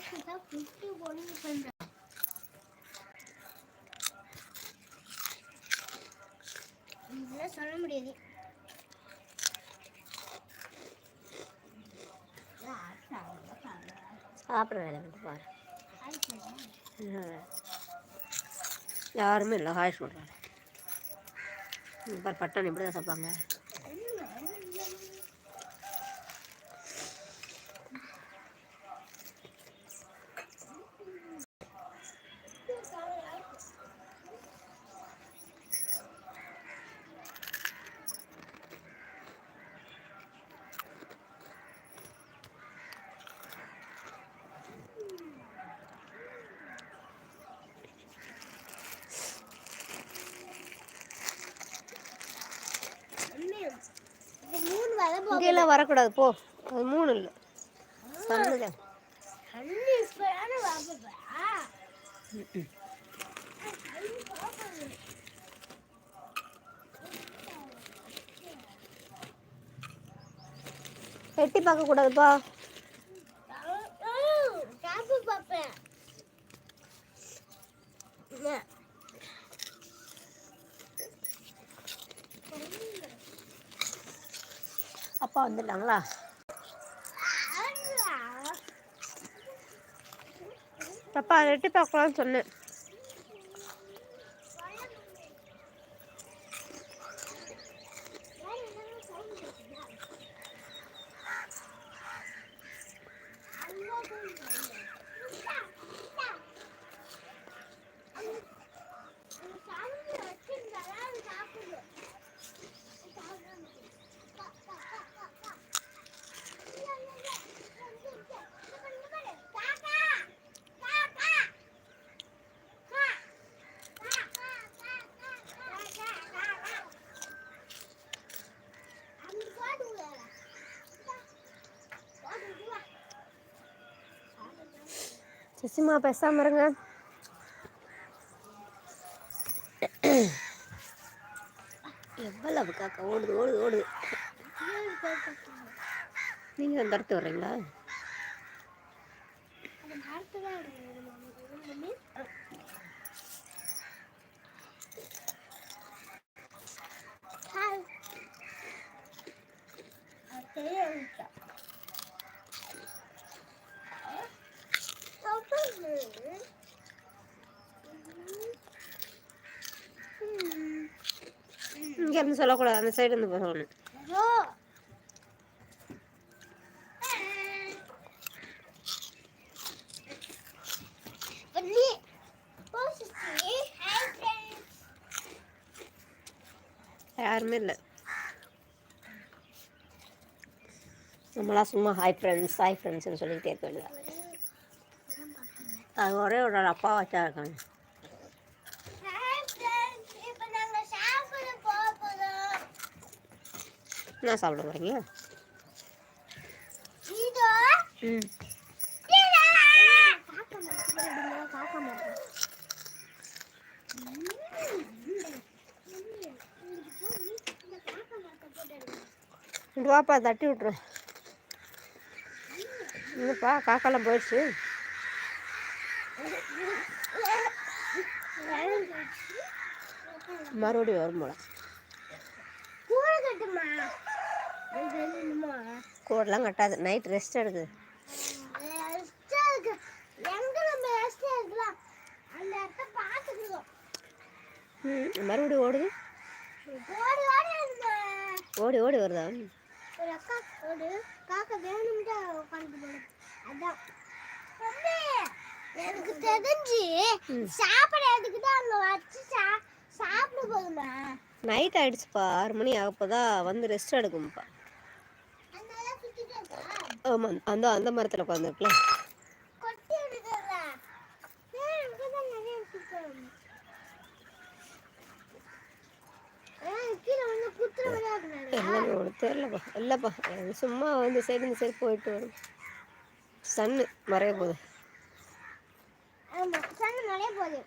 புட்டு இதெல்லாம் சொல்ல முடியாது. சாப்பிட வேலை வந்து பாரு. யாருமே இல்லை ஹாய் சொல்கிறாரு பாரு பட்டன் இப்படி தான் சாப்பிடுவாங்க இது மூணு வரை போகும் இங்கெல்லாம் வரக்கூடாது. போ. அது மூணு இல்லை. கண்ணு எட்டி பார்க்கக்கூடாதுப்பா அப்பா வந்துட்டாங்களா அப்பா ரெட்டி பார்க்கலாம்னு சொன்னேன். சசிமா பேசாம இருங்க எவ்வளவு காக்கா ஓடுது ஓடுது ஓடுது நீங்கள் வந்து துரத்து வர்றீங்களா இங்கே இருந்து சொல்லக்கூடாது. அந்த சைடு இருந்து சொல்லணும் யாருமே இல்லை. நம்மளாம் சும்மா ஹாய் ஃப்ரெண்ட்ஸ் ஹாய் ஃப்ரெண்ட்ஸ்னு சொல்லிக்கிட்டே இருக்க வேண்டியதா அது ஒரே ஒரு அப்பா வச்சா இருக்காங்க. என்ன சாப்பிட போகிறீங்க ம். வாப்பா தட்டி விட்றேன் இன்னுப்பா காக்காலாம் போயிடுச்சு. மறுபடியும் வரும் போல. கூடலாம் கட்டாது. நைட் ரெஸ்ட் எடுக்குது மறுபடியும் ஓடுது. ஓடி ஓடி வருதா. ஒரு அக்கா ஒரு காக்கா வேணும்ட்டு உட்காந்து போடும் அதான். மம்மி, எனக்கு தெரிஞ்சு சாப்பிடறதுக்கு தான் அங்க வச்சு சா- சாப்பிட போதுமா நைட் ஆயிடுச்சுப்பா. ஆறு மணி ஆகப்போதா வந்து ரெஸ்ட் எடுக்கும்ப்பா அதனால சுத்திட்டு இருக்கா ஆமாம் அந்த அந்த மரத்தில் உட்காந்துருக்கலாம் கொட்டி எடுக்கிறா இங்கதான் நிறைய சுத்தம் கீழே வந்து குத்துற விளையாடுறாரு எல்லாமே ஒன்று தெரிலப்பா இல்லைப்பா சும்மா வந்து சைடு இந்த சைடு போயிட்டு வரும். சன்னு மறைய போகுது. ஆமா சண்டை நிறைய போகுது.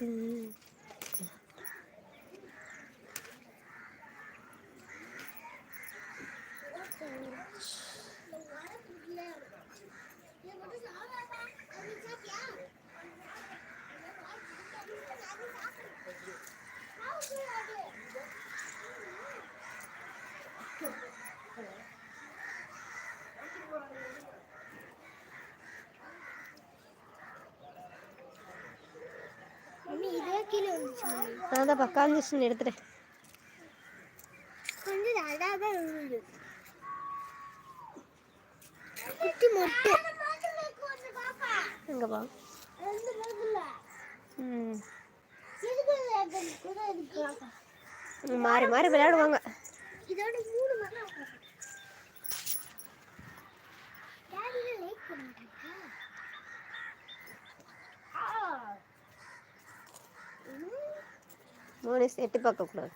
Thank you. நான் தான் பக்காந்துச்சுன்னு எடுத்துட்டேன் கொஞ்சம் அழகா தான் இருந்தது குட்டி மொட்டை. மாறி மாறி விளையாடுவாங்க. இதோட மூணு மரம் லைக் பண்ணிட்டா மூணு எட்டி பார்க்கக்கூடாது.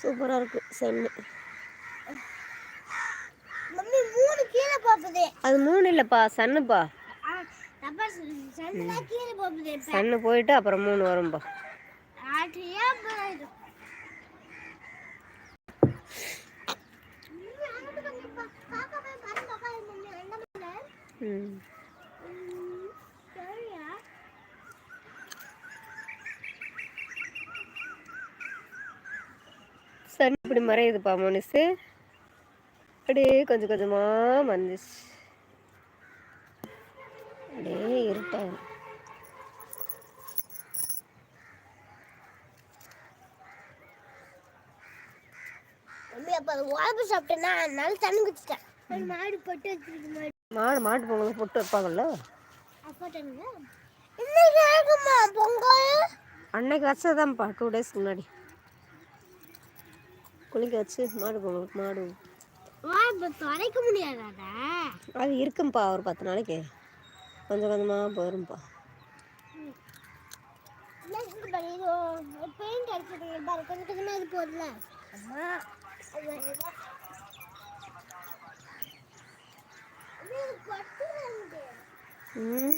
சூப்பராக இருக்கு மம்மி மூணு கீழே போகுது. அது மூணு இல்லைப்பா சன்னுப்பா. சன்னு போயிட்டு அப்புறம் மூணு வரும்பா. சன் இப்படி மறையுதுப்பா மனுஷு. அப்படியே கொஞ்சம் கொஞ்சமாக வந்துச்சு அப்படியே இருட்டாகும் உழப்பு சாப்பிட்டேன்னா அதனால தண்ணி குடிச்சிட்டேன். மாடு போட்டு வச்சிருக்கு மாடு. மாடு மாட்டு பொங்கல் பொட்டு வைப்பாங்கல்ல? அன்னைக்கு வச்சதான்ப்பா டூ டேஸ்க்கு முன்னாடி. குளிக்க வச்சு மாடு பொங்கல் மாடு. தொலைக்க முடியாதாடா? அது இருக்கும்பா ஒரு பத்து நாளைக்கு. கொஞ்சம் கொஞ்சமாக போயிரும்ப்பா பெயிண்ட் அடிச்சிருக்கீங்க பாரு கொஞ்சம் கொஞ்சமாக இது போடல Hmm?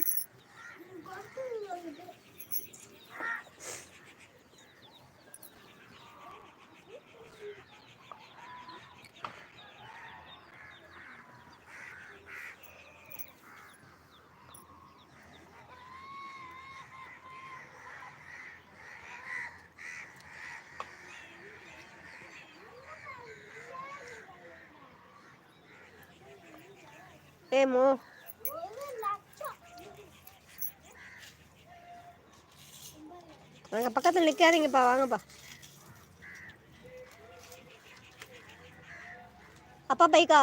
லட்சம். வாங்க பக்கத்தில் நிற்காதீங்கப்பா வாங்கப்பா அப்பா பைக்கா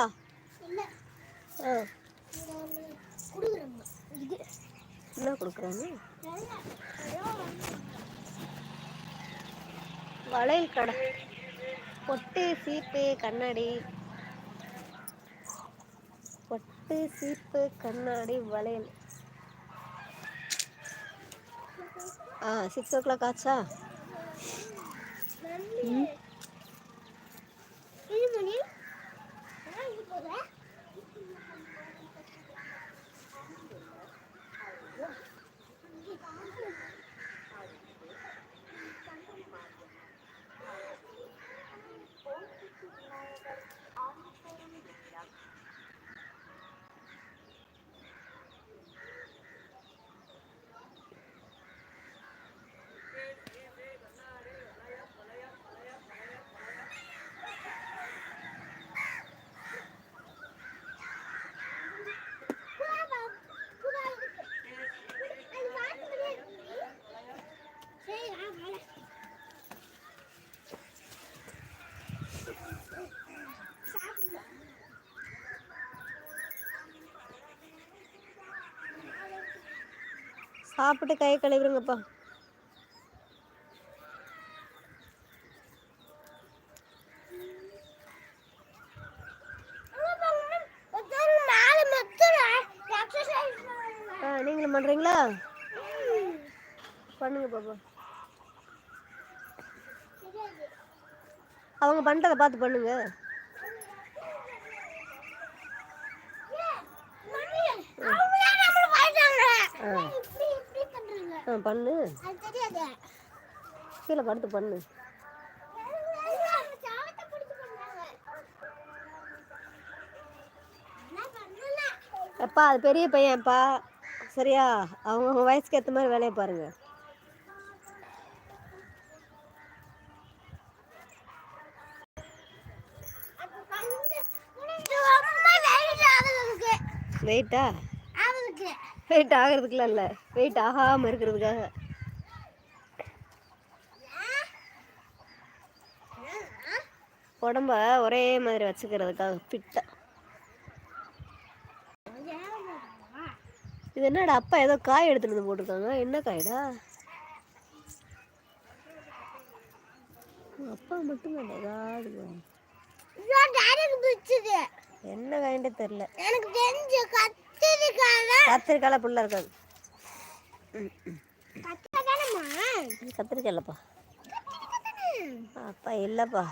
ஆ. என்ன கொடுக்குறாங்க. வளையல் கடை பொட்டு சீப்பு கண்ணாடி பொட்டு சீப்பு கண்ணாடி வளையல். ஆ சிக்ஸ் ஓ கிளாக் ஆச்சா? ம். இது மணி ஆ, இது போதா? புறா வா- புறா இருக்கு. அது வாசப்படியே இருக்கு. சரி, வா, வாடா. சாப்பிடலாம். சாப்பிட்டு கை கழுவிடுங்கப்பா. ஆ நீங்களும் பண்ணுறீங்களா. பண்ணுங்க பாப்பா. அவங்க பண்ணுறதை பார்த்து பண்ணுங்க ஆ. ஆ பண்ணு. கீழே படுத்து பண்ணு. அவங்க எப்பா அது பெரிய பையன்ப்பா. சரியா? அவங்க வயசுக்கு ஏற்ற மாதிரி வேலையை பாருங்க. அப்ப பண்ணு. இது ரொம்ப வெயிட் ஆகுதுக்கு வெயிட்டா வெயிட் ஆகிறதுக்குலாம் இல்லை வெயிட் ஆகாமல் இருக்கிறதுக்காக. உடம்ப ஒரே மாதிரி வச்சுக்கிறதுக்காக ஃபிட்டாக இது என்னடா அப்பா ஏதோ காய் எடுத்துட்டு வந்து போட்டிருக்காங்க. என்ன காய்டா? அப்பா மட்டும் என்ன காயின்டே தெரில எனக்கு தெரிஞ்சு கத்திரிக்கால புள்ள இருக்காது. கத்திரிக்காலம்மா கத்திரிக்காய் இல்லைப்பா அப்பா இல்லைப்பா.